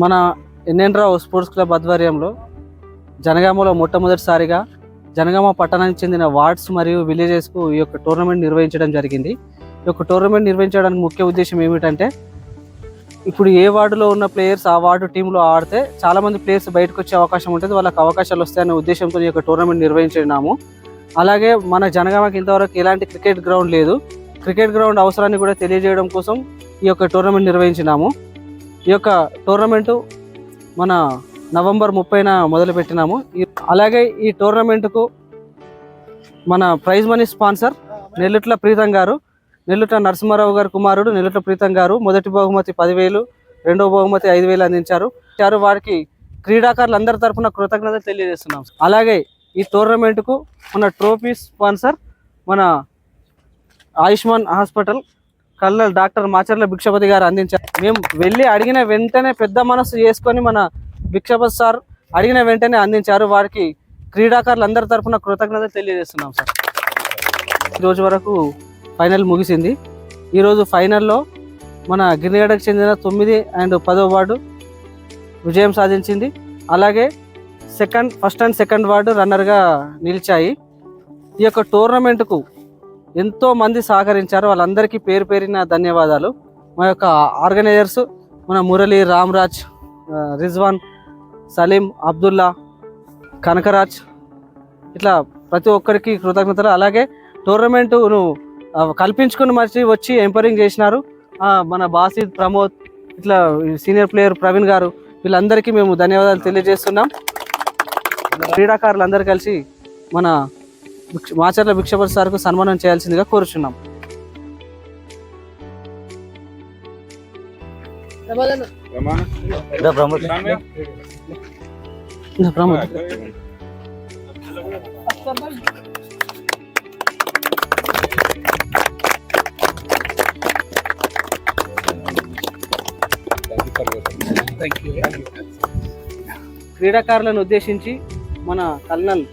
మన ఎన్ఎన్ రావు sports club ఆధ్వర్యంలో జనగామలో మొట్టమొదటిసారిగా జనగామ పట్టణానికి చెందిన వార్డ్స్ మరియు విలేజెస్కు ఈ యొక్క టోర్నమెంట్ నిర్వహించడం జరిగింది. ఈ యొక్క టోర్నమెంట్ నిర్వహించడానికి ముఖ్య ఉద్దేశం ఏమిటంటే ఇప్పుడు ఏ వార్డులో ఉన్న ప్లేయర్స్ ఆ వార్డు టీంలో ఆడితే చాలామంది ప్లేయర్స్ బయటకు వచ్చే అవకాశం ఉంటుంది వాళ్ళకి అవకాశాలు వస్తాయనే ఉద్దేశంతో ఈ యొక్క టోర్నమెంట్ నిర్వహించినాము. అలాగే మన జనగామకి ఇంతవరకు ఎలాంటి క్రికెట్ గ్రౌండ్ లేదు. క్రికెట్ గ్రౌండ్ అవసరాన్ని కూడా తెలియజేయడం కోసం ఈ యొక్క టోర్నమెంట్ నిర్వహించినాము. ఈ యొక్క టోర్నమెంటు మన నవంబర్ ముప్పైన మొదలు పెట్టినాము అలాగే ఈ టోర్నమెంట్కు మన prize money sponsor Nellutla Preetham garu Nellutla Narasimharao గారు కుమారుడు నెల్లుట్ల ప్రీతం గారు మొదటి బహుమతి పదివేలు రెండవ బహుమతి ఐదు వేలు అందించారు. చారు వారికి క్రీడాకారులు అందరి తరఫున కృతజ్ఞతలు తెలియజేస్తున్నాం. అలాగే ఈ టోర్నమెంట్కు మన ట్రోఫీ స్పాన్సర్ మన ఆయుష్మాన్ హాస్పిటల్ కళ్ళ డాక్టర్ మాచర్ల భిక్షపతి గారు అందించారు. మేము వెళ్ళి అడిగిన వెంటనే పెద్ద మనసు చేసుకొని మన భిక్షపతి సార్ అడిగిన వెంటనే అందించారు. వారికి క్రీడాకారులు అందరి తరఫున కృతజ్ఞతలు తెలియజేస్తున్నాం సార్. ఈరోజు వరకు ఫైనల్ ముగిసింది. ఈరోజు ఫైనల్లో మన గిరిగడకు చెందిన తొమ్మిది అండ్ పదో వార్డు విజయం సాధించింది. అలాగే second first and second ward రన్నర్గా నిలిచాయి. ఈ యొక్క టోర్నమెంట్కు ఎంతో మంది సహకరించారు. వాళ్ళందరికీ పేరు పేరిన ధన్యవాదాలు. మా యొక్క ఆర్గనైజర్స్ మన మురళి రామ్రాజ్ రిజ్వాన్ సలీం అబ్దుల్లా కనకరాజ్ ఇట్లా ప్రతి ఒక్కరికి కృతజ్ఞతలు. అలాగే టోర్నమెంటును కల్పించుకుని మర్చి వచ్చి ఎంపరింగ్ చేసినారు. మన బాసిద్ ప్రమోద్ ఇట్లా సీనియర్ ప్లేయర్ ప్రవీణ్ గారు వీళ్ళందరికీ మేము ధన్యవాదాలు తెలియజేస్తున్నాం. క్రీడాకారులందరూ కలిసి మన మాచర్ల భిక్షపతి సార్కు సన్మానం చేయాల్సిందిగా కోరుచున్నాం. క్రీడాకారులను ఉద్దేశించి మన కల్నల్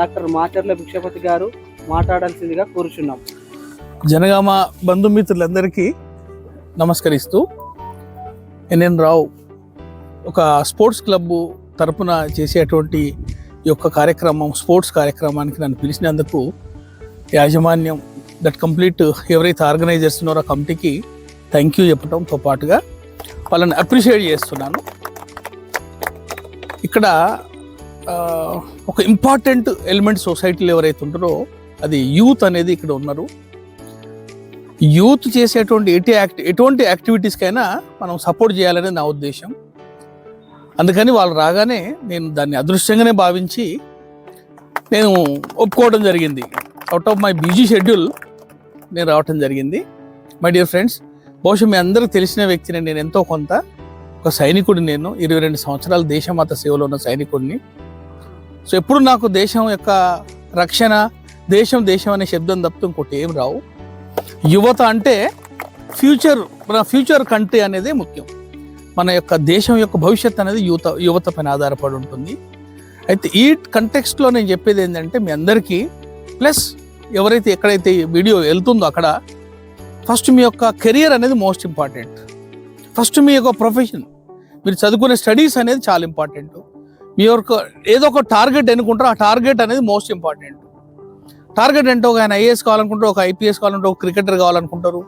డాక్టర్ మాచర్ల భిక్షపతి గారు మాట్లాడాల్సిందిగా కోరుచున్నాం. జనగామ బంధుమిత్రులందరికీ నమస్కరిస్తూ ఎన్ఎన్ రావు ఒక స్పోర్ట్స్ క్లబ్ తరపున చేసేటువంటి ఈ యొక్క కార్యక్రమం స్పోర్ట్స్ కార్యక్రమానికి నన్ను పిలిచినందుకు యాజమాన్యం దట్ కంప్లీట్ ఎవరైతే ఆర్గనైజర్స్ ఉన్నారో ఆ కమిటీకి థ్యాంక్ యూ చెప్పడంతో పాటుగా వాళ్ళని అప్రిషియేట్ చేస్తున్నాను. ఇక్కడ ఒక ఇంపార్టెంట్ ఎలిమెంట్ సొసైటీలో ఎవరైతే ఉంటారో అది యూత్ అనేది ఇక్కడ ఉన్నారు. యూత్ చేసేటువంటి ఎటు యాక్టి ఎటువంటి యాక్టివిటీస్కైనా మనం సపోర్ట్ చేయాలనేది నా ఉద్దేశం. అందుకని వాళ్ళు రాగానే నేను దాన్ని అదృష్టంగానే భావించి నేను ఒప్పుకోవడం జరిగింది. Out of my busy schedule నేను రావటం జరిగింది. మై డియర్ ఫ్రెండ్స్ బహుశా మీ అందరికీ తెలిసిన వ్యక్తిని నేను ఎంతో కొంత ఒక సైనికుడిని నేను ఇరవై రెండు సంవత్సరాలు దేశమాత సేవలో ఉన్న సైనికుడిని సో ఎప్పుడు నాకు దేశం యొక్క రక్షణ దేశం దేశం అనే శబ్దం తప్పితే ఇంకోటి ఏం రావు. యువత అంటే ఫ్యూచర్ మన ఫ్యూచర్ కంట్రీ అనేది ముఖ్యం. మన యొక్క దేశం యొక్క భవిష్యత్ అనేది యువత యువత పైన ఆధారపడి ఉంటుంది. అయితే ఈ కంటెక్స్ట్లో నేను చెప్పేది ఏంటంటే మీ అందరికీ ప్లస్ ఎవరైతే ఎక్కడైతే వీడియో వెళ్తుందో అక్కడ ఫస్ట్ మీ యొక్క కెరియర్ అనేది మోస్ట్ ఇంపార్టెంట్. ఫస్ట్ మీ యొక్క ప్రొఫెషన్. మీరు చదువుకునే స్టడీస్ అనేది చాలా ఇంపార్టెంట్. మీ యొక్క ఏదో ఒక టార్గెట్ ఎన్నుకుంటారో ఆ టార్గెట్ అనేది మోస్ట్ ఇంపార్టెంట్ టార్గెట్ అంటే ఒక ఆయన ఐఏఎస్ కావాలనుకుంటారు ఒక ఐపీఎస్ కావాలంటే ఒక క్రికెటర్ కావాలనుకుంటారు.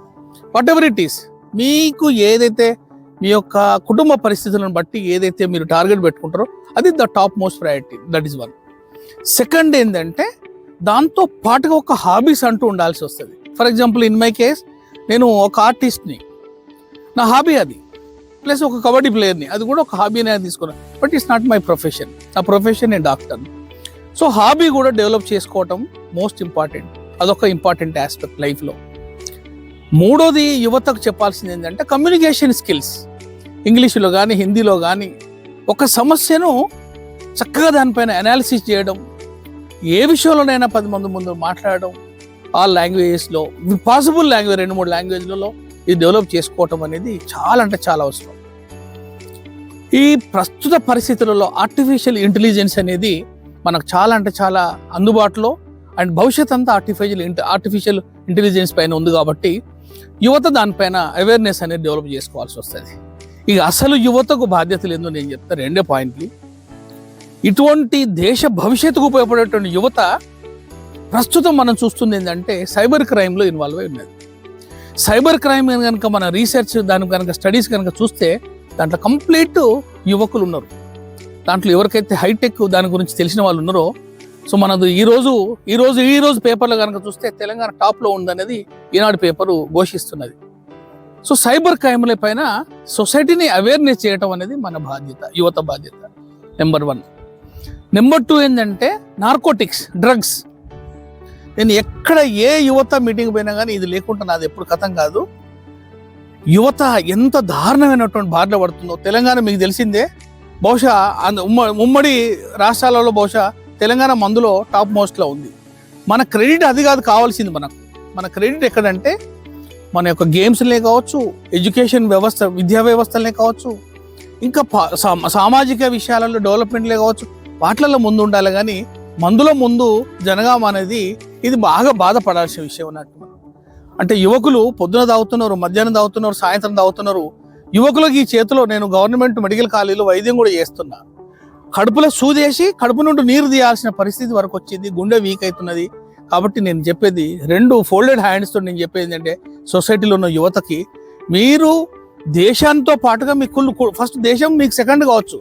వాట్ ఎవర్ ఇట్ ఈస్ మీకు ఏదైతే మీ యొక్క కుటుంబ పరిస్థితులను బట్టి ఏదైతే మీరు టార్గెట్ పెట్టుకుంటారో అది the top most priority that is one second ఏంటంటే దాంతో పాటుగా ఒక హాబీస్ అంటూ ఉండాల్సి వస్తుంది. For example in my case నేను ఒక ఆర్టిస్ట్ని నా. హాబీ అది. ప్లస్ ఒక కబడ్డీ ప్లేయర్ని అది కూడా ఒక హాబీ అనేది తీసుకున్నాను but it's not my profession నా ప్రొఫెషన్ నేను డాక్టర్. సో హాబీ కూడా డెవలప్ చేసుకోవటం మోస్ట్ ఇంపార్టెంట్ అదొక ఇంపార్టెంట్ ఆస్పెక్ట్ లైఫ్లో మూడోది యువతకు చెప్పాల్సింది ఏంటంటే కమ్యూనికేషన్ స్కిల్స్ ఇంగ్లీషులో కానీ హిందీలో కానీ ఒక సమస్యను చక్కగా దానిపైన అనాలిసిస్ చేయడం ఏ విషయంలోనైనా పది మంది ముందు మాట్లాడడం ఆ లాంగ్వేజెస్లో పాసిబుల్ లాంగ్వేజ్ రెండు మూడు లాంగ్వేజ్లలో ఇది డెవలప్ చేసుకోవటం అనేది చాలా అంటే చాలా అవసరం. ఈ ప్రస్తుత పరిస్థితులలో ఆర్టిఫిషియల్ ఇంటెలిజెన్స్ అనేది మనకు చాలా అంటే చాలా అందుబాటులో అండ్ భవిష్యత్ అంతా ఆర్టిఫిషియల్ ఆర్టిఫిషియల్ ఇంటెలిజెన్స్ పైన ఉంది కాబట్టి యువత దానిపైన అవేర్నెస్ అనేది డెవలప్ చేసుకోవాల్సి వస్తుంది. ఇక అసలు యువతకు బాధ్యతలు ఏందో నేను చెప్తా రెండే పాయింట్లు. ఇటువంటి దేశ భవిష్యత్తుకు ఉపయోగపడేటువంటి యువత ప్రస్తుతం మనం చూస్తుంది ఏంటంటే సైబర్ క్రైమ్లో ఇన్వాల్వ్ అయి ఉన్నది. సైబర్ క్రైమ్ కనుక మన రీసెర్చ్ దాని కనుక స్టడీస్ కనుక చూస్తే దాంట్లో కంప్లీట్ యువకులు ఉన్నారు. దాంట్లో ఎవరికైతే హైటెక్ దాని గురించి తెలిసిన వాళ్ళు ఉన్నారో సో మనది ఈరోజు ఈరోజు ఈ రోజు పేపర్లో కనుక చూస్తే తెలంగాణ టాప్లో ఉందనేది ఈనాడు పేపరు ఘోషిస్తున్నది. సో సైబర్ క్రైమ్ల పైన సొసైటీని అవేర్నెస్ చేయటం అనేది మన బాధ్యత యువత బాధ్యత నెంబర్ వన్ నెంబర్ టూ ఏంటంటే నార్కోటిక్స్ డ్రగ్స్ నేను ఎక్కడ ఏ యువత మీటింగ్ పోయినా కానీ ఇది లేకుండా నాది ఎప్పుడు కథం కాదు. యువత ఎంత దారుణమైనటువంటి బాధలు పడుతుందో తెలంగాణ మీకు తెలిసిందే. బహుశా అంద- ఉమ్మ ఉమ్మడి రాష్ట్రాలలో బహుశా తెలంగాణ మందులో టాప్ మోస్ట్లో ఉంది. మన క్రెడిట్ అది కాదు కావాల్సింది మనకు. మన క్రెడిట్ ఎక్కడంటే మన యొక్క గేమ్స్లే కావచ్చు ఎడ్యుకేషన్ వ్యవస్థ విద్యా వ్యవస్థలనే కావచ్చు ఇంకా సామాజిక విషయాలలో డెవలప్మెంట్లే కావచ్చు వాటిలలో ముందు ఉండాలి. కానీ మందులో ముందు జనగామ అనేది ఇది బాగా బాధపడాల్సిన విషయం అన్నట్టు అంటే యువకులు పొద్దున తాగుతున్నారు మధ్యాహ్నం తాగుతున్నారు సాయంత్రం తాగుతున్నారు. యువకులకు ఈ చేతిలో నేను గవర్నమెంట్ మెడికల్ కాలేజీలో వైద్యం కూడా చేస్తున్నా. కడుపులో సూదేసి కడుపు నుండి నీరు తీయాల్సిన పరిస్థితి వరకు వచ్చింది గుండె వీక్ అవుతున్నది. కాబట్టి నేను చెప్పేది రెండు ఫోల్డెడ్ హ్యాండ్స్తో నేను చెప్పేది ఏంటంటే సొసైటీలో ఉన్న యువతకి మీరు దేశాంతో పాటుగా మీ కుళ్ళు ఫస్ట్ దేశం మీకు సెకండ్ కావచ్చు.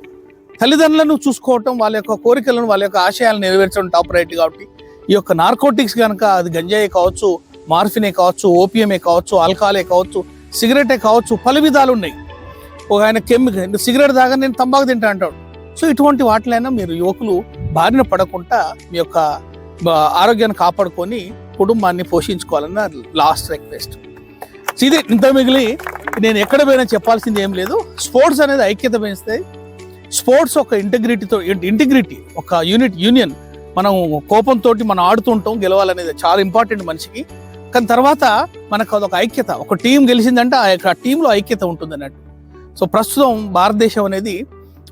తల్లిదండ్రులను చూసుకోవటం వాళ్ళ యొక్క కోరికలను వాళ్ళ యొక్క ఆశయాలను నెరవేర్చడం టాప్ రైట్ కాబట్టి ఈ యొక్క నార్కోటిక్స్ కనుక అది గంజాయి కావచ్చు మార్ఫినే కావచ్చు ఓపియమే కావచ్చు ఆల్కహాలే కావచ్చు సిగరెటే కావచ్చు పలు విధాలు ఉన్నాయి. ఒక ఆయన కెమికల్ సిగరెట్ దాకా నేను తంబాకు తింటా అంటాడు. సో ఇటువంటి వాటిలైనా మీరు యువకులు బారిన పడకుండా మీ యొక్క ఆరోగ్యాన్ని కాపాడుకొని కుటుంబాన్ని పోషించుకోవాలన్న లాస్ట్ రిక్వెస్ట్. ఇదే ఇంత మిగిలి నేను ఎక్కడ పోయినా చెప్పాల్సింది ఏం లేదు. స్పోర్ట్స్ అనేది ఐక్యత పెంచుతాయి స్పోర్ట్స్ ఒక ఇంటిగ్రిటీతో ఇంటిగ్రిటీ ఒక యూనిట్ యూనియన్ మనం కోపంతో మనం ఆడుతుంటాం గెలవాలనేది చాలా ఇంపార్టెంట్ మనిషికి. కానీ తర్వాత మనకు అదొక ఐక్యత. ఒక టీం గెలిచిందంటే ఆ యొక్క టీంలో ఐక్యత ఉంటుంది అన్నట్టు. సో ప్రస్తుతం భారతదేశం అనేది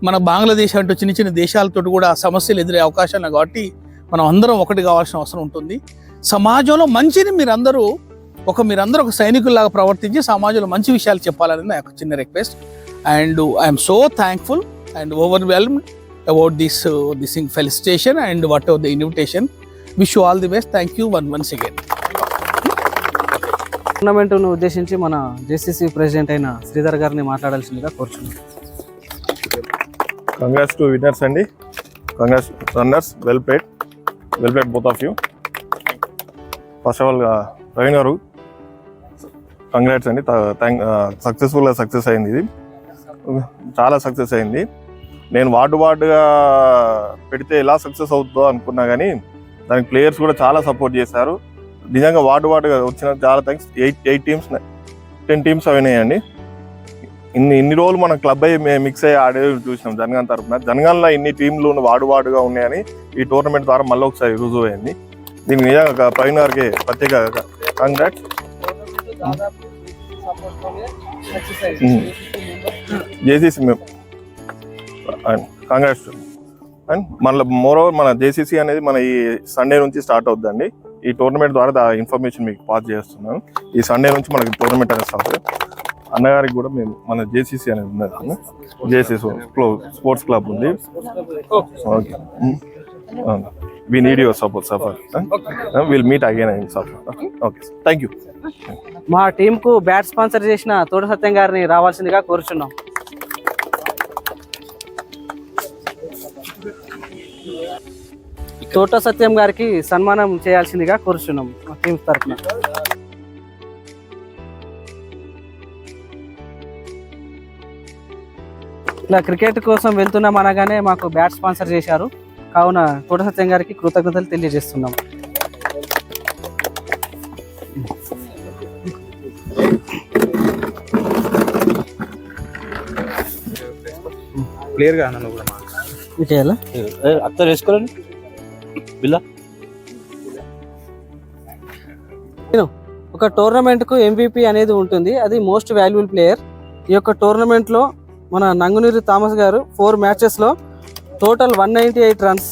మన బంగ్లాదేశ్ అంటూ చిన్న చిన్న దేశాలతో కూడా సమస్యలు ఎదురే అవకాశాలు కాబట్టి మనం అందరం ఒకటి కావాల్సిన అవసరం ఉంటుంది. సమాజంలో మంచిని మీరందరూ ఒక మీరందరూ ఒక సైనికుల్లాగా ప్రవర్తించి సమాజంలో మంచి విషయాలు చెప్పాలని నా యొక్క చిన్న request. And I'm so thankful and overwhelmed about this this in felicitation and whatever the invitation. Wish you all the best. Thank you one once again. టోర్నమెంట్ను ఉద్దేశించి మన జేసీసీ ప్రెసిడెంట్ అయిన శ్రీధర్ గారిని మాట్లాడాల్సిందిగా కోరుచున్నాను కంగ్రాట్స్ టు విన్నర్స్ అండి. Congrats runners well played well played both of you first of all Praveen garu congrats అండి. Thank సక్సెస్ఫుల్గా success అయింది ఇది. చాలా సక్సెస్ అయింది. నేను వార్డు వార్డుగా పెడితే ఎలా సక్సెస్ అవుతుందో అనుకున్నా కానీ దానికి ప్లేయర్స్ కూడా చాలా సపోర్ట్ చేశారు. నిజంగా వార్డు వార్డుగా వచ్చిన చాలా thanks. Eight eight teams ten teams అయినాయండి ఇన్ని ఇన్ని రోజులు మనం క్లబ్ అయ్యి మిక్స్ అయ్యి ఆడే చూసినాం జనగాన్ తరఫున జనగాన్లో ఇన్ని టీంలు వాడు వాడుగా ఉన్నాయని ఈ టోర్నమెంట్ ద్వారా మళ్ళీ ఒకసారి రుజువు అయింది. దీనికి నిజంగా ప్రవీణ్ గారికి ప్రత్యేక కాంగ్రాట్స్ జేసీసీ మేము. కాంగ్రాట్స్ అండ్ మళ్ళీ మోర్ ఓవర్ మన జేసీసీ అనేది మన ఈ సండే నుంచి స్టార్ట్ అవుతుందండి ఈ టోర్నమెంట్ ద్వారా ఇన్ఫర్మేషన్ మీకు పాస్ చేస్తున్నాను. ఈ సండే నుంచి మనకి టోర్నమెంట్ అనేది స్టార్ట్ అన్నగారికి కూడా మేము మన జేసీసీ అనేది ఉన్నది జేసీసీ స్పోర్ట్స్ క్లబ్ ఉంది. Okay. We need your support suffer will meet again and suffer okay. Thank you మా టీంకు బ్యాట్ స్పాన్సర్ చేసిన తోట సత్యం గారిని రావాల్సిందిగా కోరుచున్నాం. తోట సత్యం గారికి సన్మానం చేయాల్సిందిగా కోరుచున్నాం మా టీం తరఫున. ఇలా క్రికెట్ కోసం వెళ్తున్నాం అనగానే మాకు బ్యాట్ స్పాన్సర్ చేశారు. కావున తోట సత్యం గారికి కృతజ్ఞతలు తెలియజేస్తున్నాం. క్లియర్గా నన్ను కూడా చేయాలా అత్త వేసుకోరండి. బిల్లా. ఒక టోర్నమెంట్కు ఎంవిపి అనేది ఉంటుంది. అది మోస్ట్ వాల్యుబుల్ ప్లేయర్. ఈ యొక్క టోర్నమెంట్లో మన Nanguneeru Thomas garu four మ్యాచెస్లో total one ninety eight runs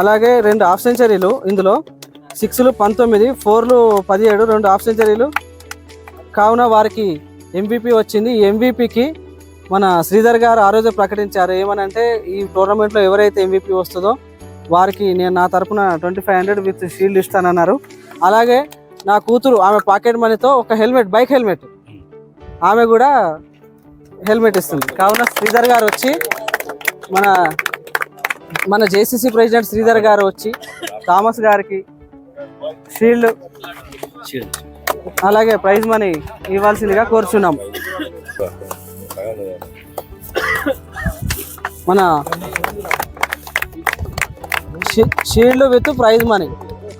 అలాగే రెండు హాఫ్ సెంచరీలు ఇందులో. సిక్స్లు పంతొమ్మిది ఫోర్లు పదిహేడు రెండు హాఫ్ సెంచరీలు. కావున వారికి ఎంవిపి వచ్చింది. ఈ ఎంవిపికి మన శ్రీధర్ గారు ఆ రోజు ప్రకటించారు. ఏమనంటే ఈ టోర్నమెంట్లో ఎవరైతే ఎంవిపి వస్తుందో వారికి నేను నా తరపున twenty five hundred with shield ఇస్తానన్నారు. అలాగే నా కూతురు ఆమె పాకెట్ మనీతో ఒక హెల్మెట్ బైక్ హెల్మెట్. ఆమె కూడా హెల్మెట్ ఇస్తుంది. కావున శ్రీధర్ గారు వచ్చి మన మన జేసీసీ ప్రెసిడెంట్ శ్రీధర్ గారు వచ్చి థామస్ గారికి షీల్డ్ అలాగే ప్రైజ్ మనీ ఇవ్వాల్సిందిగా కోరుచున్నాం. మన షీ- షీల్డ్ విత్ ప్రైజ్ మనీ.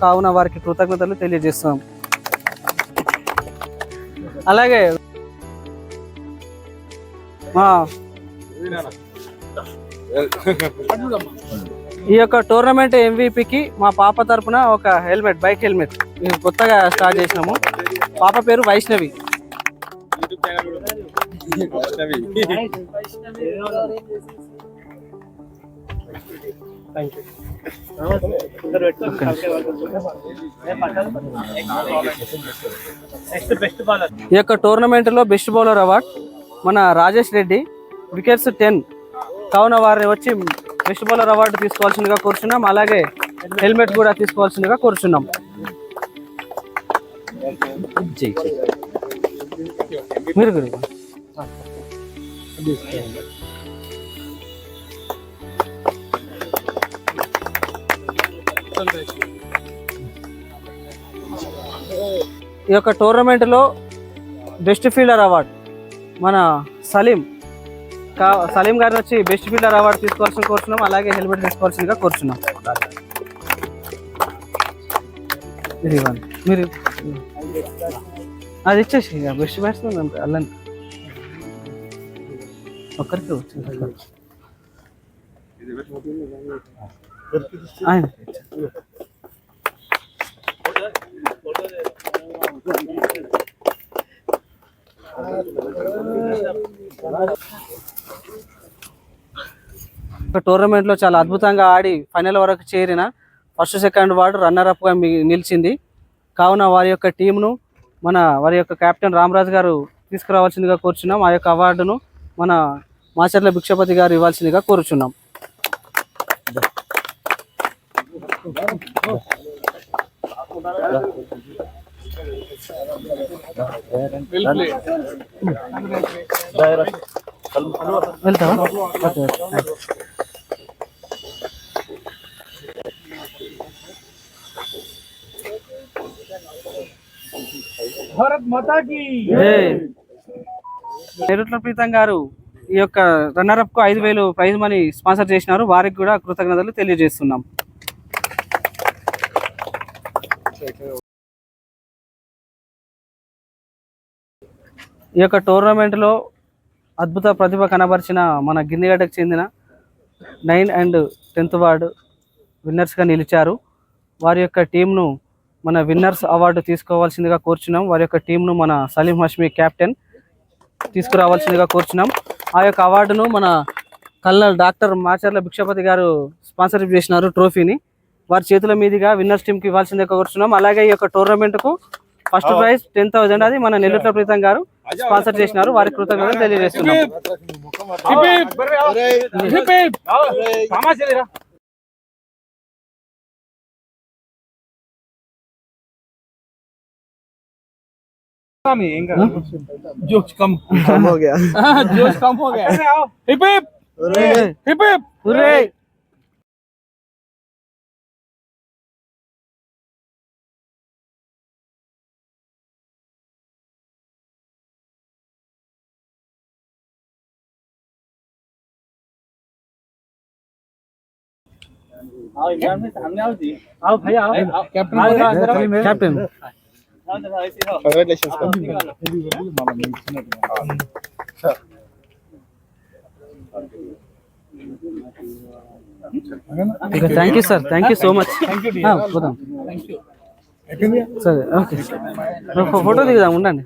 కావున వారికి కృతజ్ఞతలు తెలియజేస్తున్నాం. అలాగే మా ఈ యొక్క టోర్నమెంట్ ఎంవిపికి మా పాప తరపున ఒక హెల్మెట్ బైక్ హెల్మెట్. మేము కొత్తగా స్టార్ట్ చేసినాము. పాప పేరు వైష్ణవి. ఈ యొక్క టోర్నమెంట్లో బెస్ట్ బౌలర్ అవార్డ్ మన రాజేష్ రెడ్డి వికెట్స్ టెన్ కావున వారిని వచ్చి బెస్ట్ బౌలర్ అవార్డు తీసుకోవాల్సిందిగా కోరుచున్నాం. అలాగే హెల్మెట్ కూడా తీసుకోవాల్సిందిగా కోరుచున్నాం. మీరు గురు. ఈ యొక్క టోర్నమెంట్లో బెస్ట్ ఫీల్డర్ అవార్డ్ మన సలీం. కా సలీం గారిని వచ్చి బెస్ట్ ఫీల్డర్ అవార్డు తీసుకోవాల్సిన కోరుచున్నాం అలాగే హెల్మెట్ తీసుకోవాల్సిందిగా కోరుచున్నాం. ఇది మీరు అది ఇచ్చేసి బెస్ట్ బ్యాట్స్మెన్ అల్లని ఒక్కరికి వచ్చింది. టోర్నమెంట్లో చాలా అద్భుతంగా ఆడి ఫైనల్ వరకు చేరిన ఫస్ట్ సెకండ్ వార్డు రన్నర్ అప్గా మీ నిలిచింది. కావున వారి యొక్క టీంను మన వారి యొక్క కెప్టెన్ రామరాజు గారు తీసుకురావాల్సిందిగా కోరుచున్నాం. ఆ యొక్క అవార్డును మన మాచర్ల భిక్షపతి గారు ఇవ్వాల్సిందిగా కోరుచున్నాం. వెళ్తావా ప్రీతం గారు ఈ యొక్క రన్నర్ అప్కు ఐదు వేలు ప్రైజ్ మనీ స్పాన్సర్ చేసినారు. వారికి కూడా కృతజ్ఞతలు తెలియజేస్తున్నాం. ఈ యొక్క టోర్నమెంట్లో అద్భుత ప్రతిభ కనబరిచిన మన గిన్నెగడ్డకు చెందిన నైన్ అండ్ టెన్త్ వార్డు విన్నర్స్గా నిలిచారు. వారి యొక్క టీంను మన విన్నర్స్ అవార్డు తీసుకోవాల్సిందిగా కోరుచున్నాం. వారి యొక్క టీంను మన సలీం హష్మి కెప్టెన్ తీసుకురావాల్సిందిగా కోరుచున్నాం. ఆ యొక్క అవార్డును మన కల్నల్ డాక్టర్ మాచర్ల భిక్షపతి గారు స్పాన్సర్ చేసినారు ట్రోఫీని. వారి చేతుల మీదుగా విన్నర్స్ టీంకి ఇవ్వాల్సిందిగా కోరుచున్నాం అలాగే ఈ యొక్క టోర్నమెంట్కు ఫస్ట్ ప్రైజ్ టెన్ థౌసండ్ అది మన నెల్లూట్ల ప్రీతం గారు స్పాన్సర్ చేసినారు వారి కృతజ్ఞతలు తెలియజేస్తున్నాం जोश कम कम हो गया हाँ, जोश कम हो गया hip hip hip hip Hurray! Captain congratulations thank you sir thank you so much పోదాం थैंक यू సరే ఓకే ఫోటో దిగుదాం ఉండండి